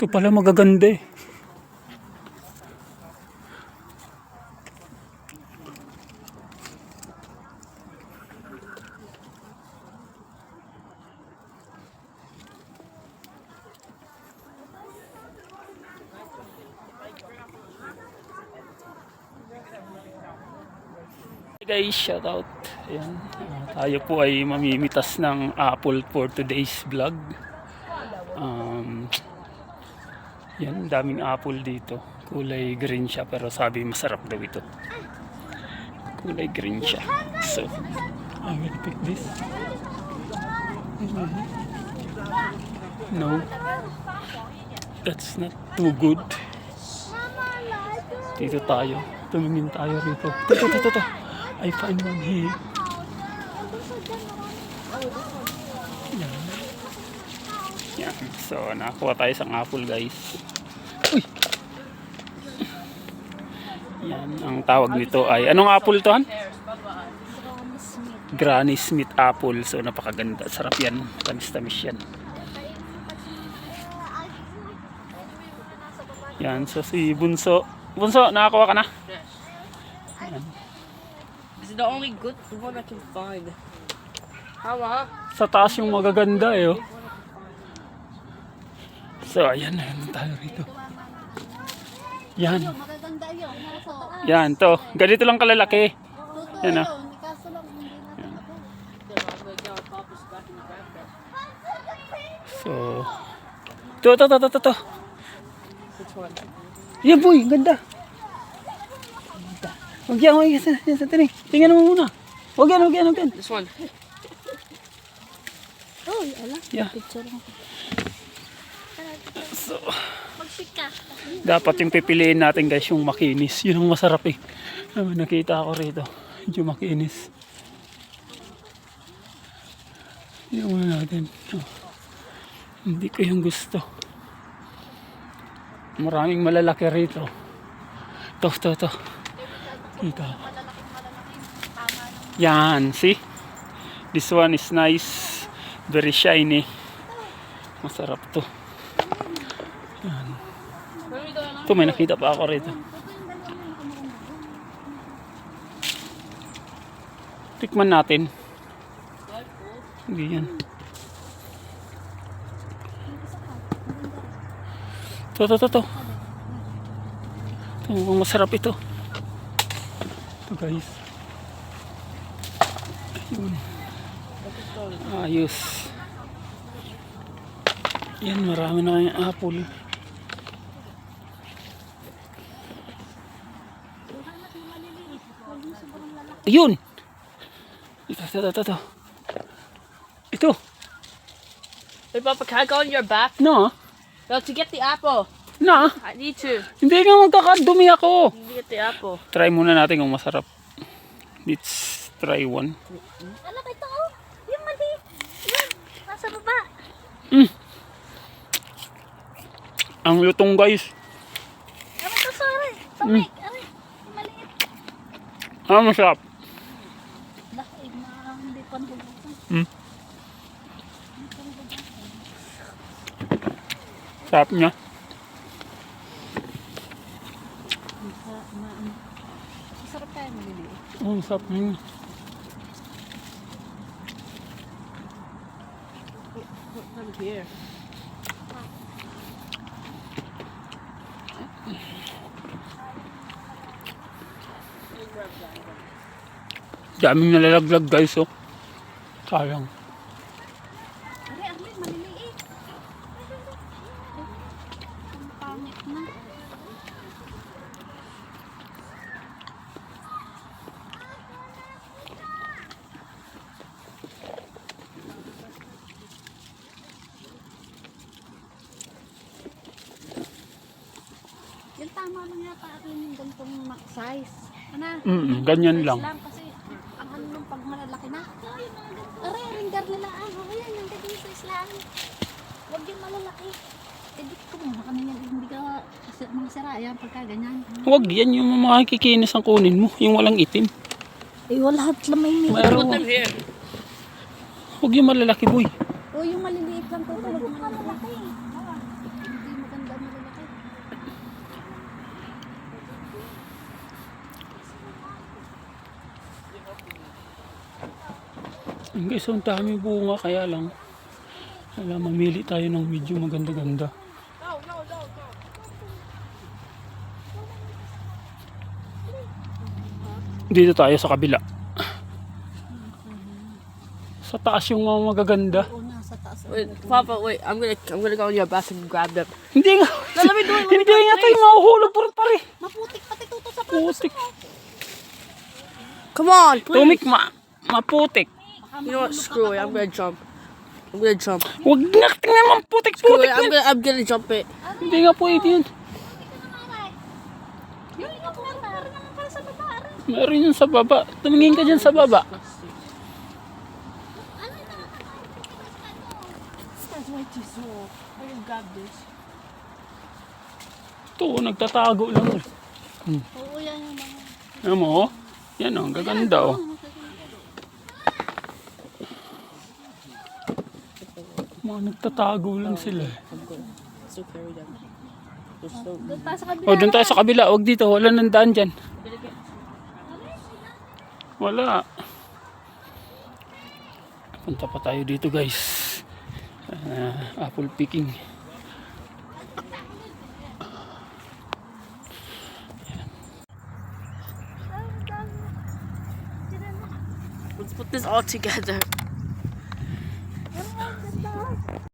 Ito pala magaganda eh. Guys, shout out. Ayan. tayo po ay mamimitas ng apple for today's vlog. Um, yan, daming apple dito. Kulay green siya pero sabi masarap daw ito. Kulay green siya. So, I will pick this. No. That's not too good. Dito tayo. Tumingin tayo rito. Ito, ito, ito, ito. I find one here. Yan. Yan. So, nakakuha tayo sa apple guys. Uy! Yan, ang tawag nito ay, anong apple to han? Granny Smith apple. So, napakaganda. Sarap yan. Tamis-tamis yan. Yan, so si Bunso. Bunso, nakakuha ka na? This is the only good one I can find. Hawa. Sa taas yung magaganda eh. Oh. So, ayan na yan tayo rito. Yan. Yan, to. Ganito lang kalalaki. Yan, ah. So, to, to, to, to, to. Which? Yan boy, ganda. Huwag yan, huwag yan, sa, tinig. Tingnan mo muna. Huwag yan, huwag yan, huwag yan. This one. Uy, ala. Yeah. Picture mo. So, dapat yung pipiliin natin guys yung makinis. Yun ang masarap eh. Ah, nakita ako rito. Yung makinis. Yung muna natin. Oh. Hindi ko yung gusto. Maraming malalaki rito. To, to, to. Kita. Yan, see? This one is nice. Very shiny. Masarap to. Ito, may nakita pa ako rito. Tikman natin. Hindi yan. Ito, ito, ito, ito. Ito, masarap ito. Ito guys. Ayun. Ayos. Yan, marami na kayong apple. Ayun! Ito, ito, ito, ito. Ito. Hey, Papa, can I go on your back? No. Well, to get the apple. Na. I need to. Hindi nga magkakadumi ako. Need to get the apple. Try muna natin kung masarap. Let's try one. Ala, ito oh. Yung mali. Yan. Nasa baba. Ang lutong guys. Ano to, sorry. Sorry. Aray. Yung maliit. Ah, masarap. Lah, eh, na, hindi pa nabubuksan. Sarap niya. Masarap tayo Oh, sarap. Over here. Daming nalalaglag guys oh. Sayang. Yung tama lang yata akin yung ganitong ma- size. Ano? Mm, ganyan Size lang. Kasi ang ano nung pag malalaki na. Aray, ringar nila. Ah, oh, yan. Yung ganitong size lang. Huwag yung malalaki. Edit ko mo. Baka na yan. Hindi ka mga sira. Yan, pagka ganyan. Huwag yan yung makikinis ang kunin mo. Yung walang itim. Eh, wala lahat lamay them here. Huwag yung malalaki boy. O, yung maliliit lang to, huwag malalaki. Ang guys, ang dami bunga kaya lang. Wala, mamili tayo ng medyo maganda-ganda. Dito tayo sa kabila. Sa taas yung mga magaganda. O nasa taas. Wait, Papa, wait. I'm gonna I'm gonna go in your bathroom and grab them. Hindi nga. No, let me do it. Let me Hindi do it, nga tayo mahuhulog puro pare. Maputik pati tuto sa Putik. Come on, please. Tumik ma maputik. You know what? Screw it. I'm gonna jump. I'm gonna jump. Huwag na tingnan mo putik Screw putik. it. I'm gonna I'm gonna jump it. Hindi nga pwede yun. Meron naman pala sa baba. Aray. Meron yun sa baba. Tumingin ka dyan sa baba. Ito, nagtatago lang. eh. Oo, yan yung mga. Alam mo, oh. Yan oh, ang gaganda oh. Mga nagtatago lang sila. I'm gonna still carry them. So. Doon tayo sa kabila. O, doon tayo sa kabila. Huwag dito. Wala nang daan dyan. Wala. Punta pa tayo dito guys. Ah, apple picking. Let's put this all together.